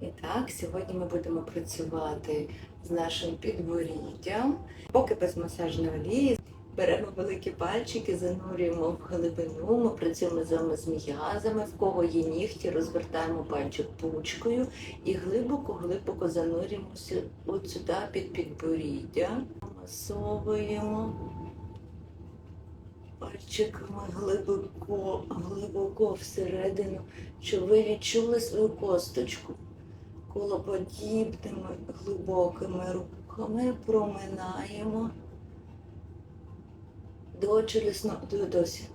І так, сьогодні ми будемо працювати з нашим підборіддям. Поки без масажної олії беремо великі пальчики, занурюємо в глибину. Ми працюємо з м'язами. В кого є нігті, розвертаємо пальчик пучкою і глибоко-глибоко занурюємося от сюди під підборіддя. Масовуємо пальчиками глибоко, глибоко всередину, щоб ви відчули свою косточку. Колоподібними глибокими рухами проминаємо до челюсного до досі.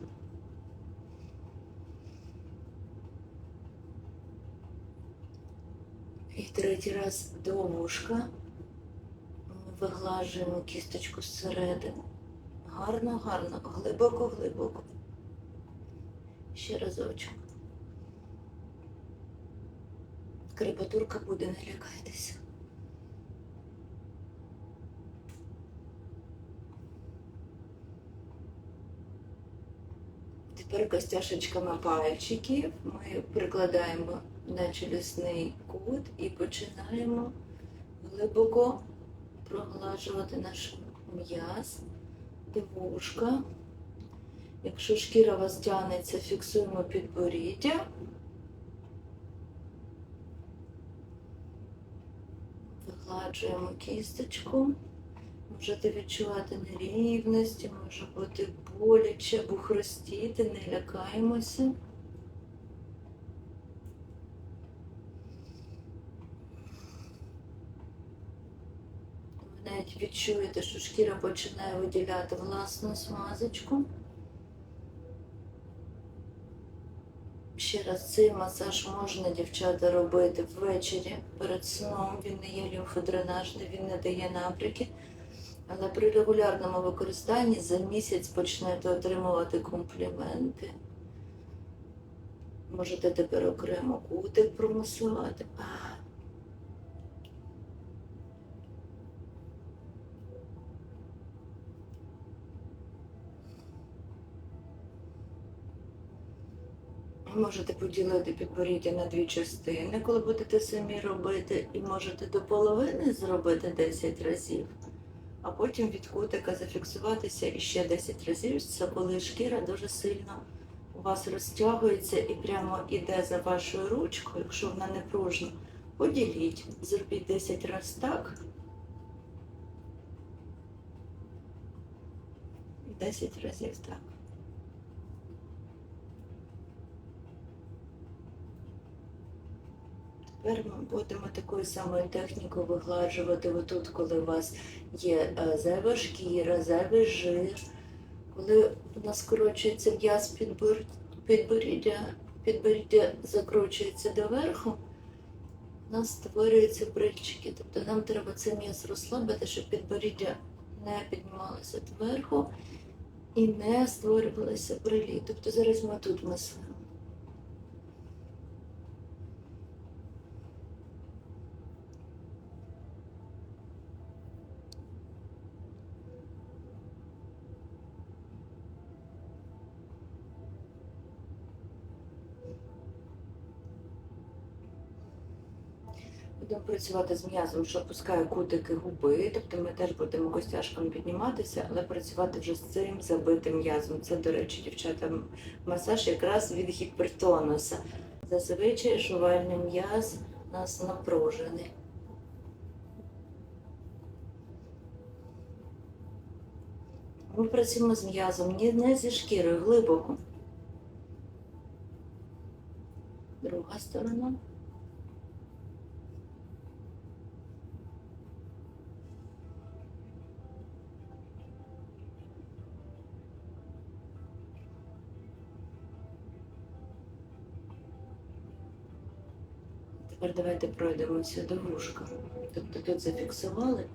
І третій раз до вушка. Ми виглажуємо кісточку зсередини. Гарно, гарно, глибоко, глибоко. Ще разочок. Крепатурка буде, не лякайтеся. Тепер костяшечками пальчиків ми прикладаємо на челюсний кут і починаємо глибоко проглажувати наш м'яз до вушка. Якщо шкіра вас тягнеться, фіксуємо підборіддя. Вигладжуємо кісточку. Можете відчувати нерівності, може бути боляче або хрустіти, не лякаємося. Ви навіть відчуєте, що шкіра починає виділяти власну смазочку. Ще раз цей масаж можна, дівчата, робити ввечері перед сном. Він не є лімфодренажний, він не дає напряки. Але при регулярному використанні за місяць почнете отримувати компліменти. Можете тепер окремо кутик промасувати. А. Можете поділити підборіддя на дві частини, коли будете самі робити, і можете до половини зробити 10 разів, а потім від кутика зафіксуватися і ще 10 разів. Це коли шкіра дуже сильно у вас розтягується і прямо іде за вашою ручкою, якщо вона не пружна, поділіть, зробіть 10 разів так. 10 разів так. Тепер ми будемо такою самою технікою вигладжувати отут, коли у вас є е, зайва шкіра, зайвий жир, коли у нас скорочується м'яз підбор- підборіддя, підборіддя закручується доверху, у нас створюються брильчики. Тобто нам треба цей м'яз розслабити, щоб підборіддя не піднімалося доверху і не створювалися брилі. Тобто зараз ми тут масуємо. Будемо працювати з м'язом, що опускає кутики губи, тобто ми теж будемо костяшками підніматися, але працювати вже з цим забитим м'язом. Це, до речі, дівчата, масаж якраз від гіпертонуса. Зазвичай жувальний м'яз у нас напружений. Ми працюємо з м'язом не зі шкірою, глибоко. Друга сторона. Тепер давайте пройдемося до вушка. Тобто тут зафіксували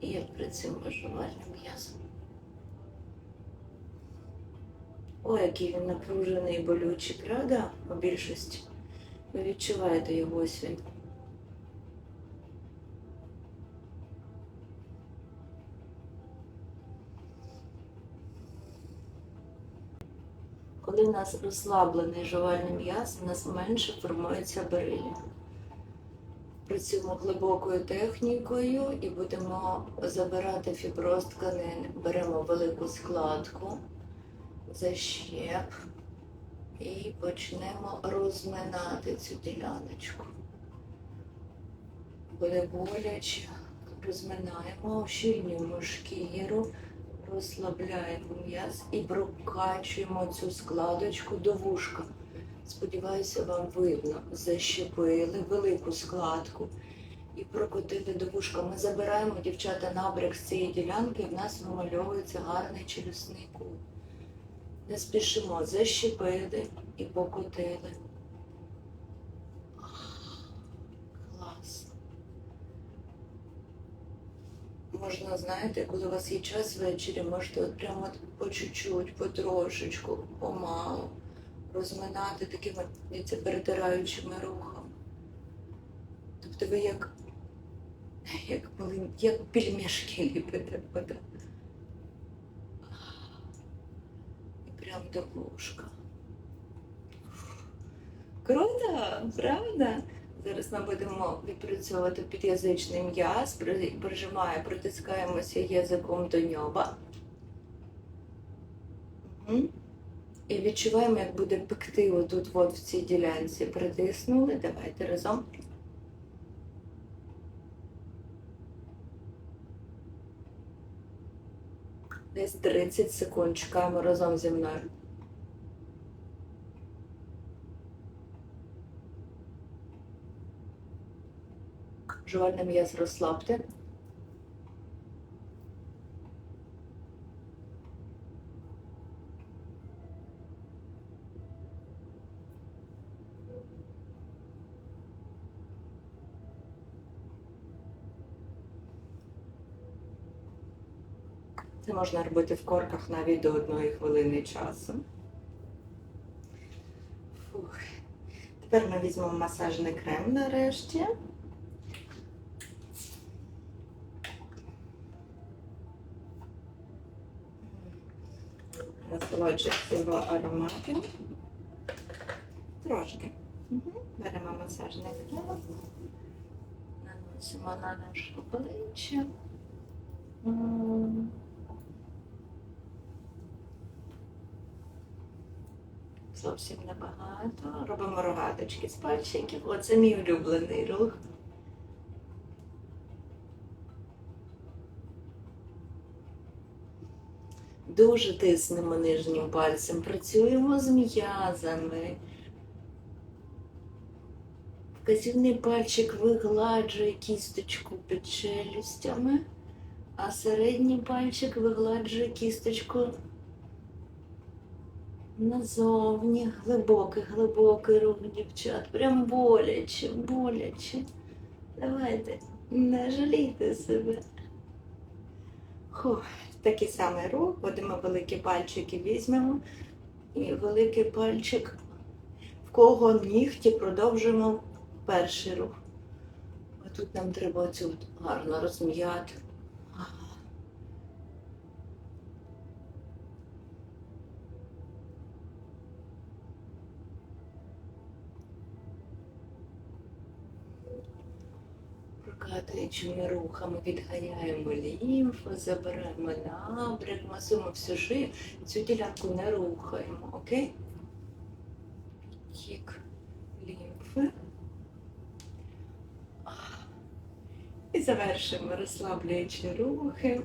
і я працюємо жувальним м'язом. О, який він напружений і болючий, правда? У більшості. Ви відчуваєте його ось він. Коли у нас розслаблений жувальний м'яз, у нас менше формується берилля. Працюємо глибокою технікою і будемо забирати фіброз тканин. Беремо велику складку, защеп і почнемо розминати цю діляночку. Буде боляче, розминаємо, ощільнюємо шкіру, розслабляємо м'яз і прокачуємо цю складочку до вушка. Сподіваюся, вам видно. Защепили велику складку і прокотили до вушка. Ми забираємо дівчата набряк з цієї ділянки, і в нас вимальовується гарний челюсний кут. Не спішимо, защепили і покотили. Клас. Можна, знаєте, коли у вас є час ввечері, можете от прямо по чуть-чуть, потрошечку, помалу розминати такими перетираючими рухами. Тобто ви як, як, як пельмешки ліпите. отак. І прям до вушка. Круто, правда? Зараз ми будемо відпрацьовувати під'язичний м'яз, при- прижимає, притискаємося язиком до ньоба. Мгм. І відчуваємо, як буде пекти отут от в цій ділянці. Притиснули. Давайте разом. Десь 30 секунд чекаємо разом зі мною. Жувальний м'яз розслабте. Це можна робити в корках навіть до одної хвилини часу. Фух. Тепер ми візьмемо масажний крем нарешті. Насолоджуюся його ароматом. Трошки. Беремо масажний крем. Наносимо на наше обличчя. Зовсім небагато. Робимо рогаточки з пальчиків. Оце мій улюблений рух. Дуже тиснемо нижнім пальцем, працюємо з м'язами. Вказівний пальчик вигладжує кісточку під челюстями, а середній пальчик вигладжує кісточку назовні. Глибокий, глибокий рух, дівчат. Прям боляче, боляче. Давайте, не жалійте себе. Хух, такий самий рух. Будемо великі пальчики візьмемо. І великий пальчик, в кого нігті продовжуємо перший рух. А тут нам треба цю гарно розм'яти. Прокатуючими рухами відганяємо лімфу, забираємо набряк, масуємо всю шию, цю ділянку не рухаємо, окей? Тік лімфи. І завершуємо розслаблюючі рухи.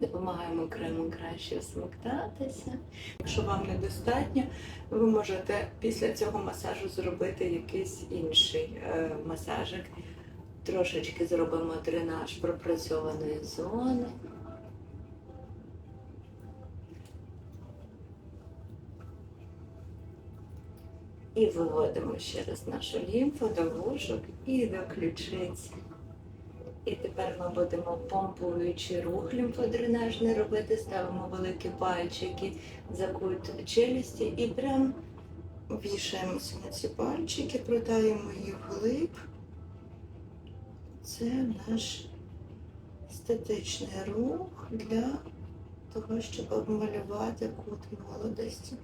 Допомагаємо кремом краще всмоктатися. Якщо вам недостатньо, ви можете після цього масажу зробити якийсь інший е, масажик. Трошечки зробимо дренаж пропрацьованої зони. І виводимо ще раз нашу лімфу до вушок і до ключиць. І тепер ми будемо помпуючи рух лімфодренажний робити, ставимо великі пальчики за кут челюсті і прям вішаємося на ці пальчики, продаємо їх вглиб. Це наш статичний рух для того, щоб обмалювати кут молодості.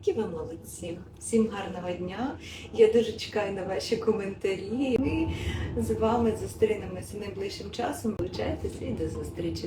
Які ви молодці. Всім гарного дня. Я дуже чекаю на ваші коментарі. Ми з вами зустрінемося найближчим часом. Вивчайтеся і до зустрічі.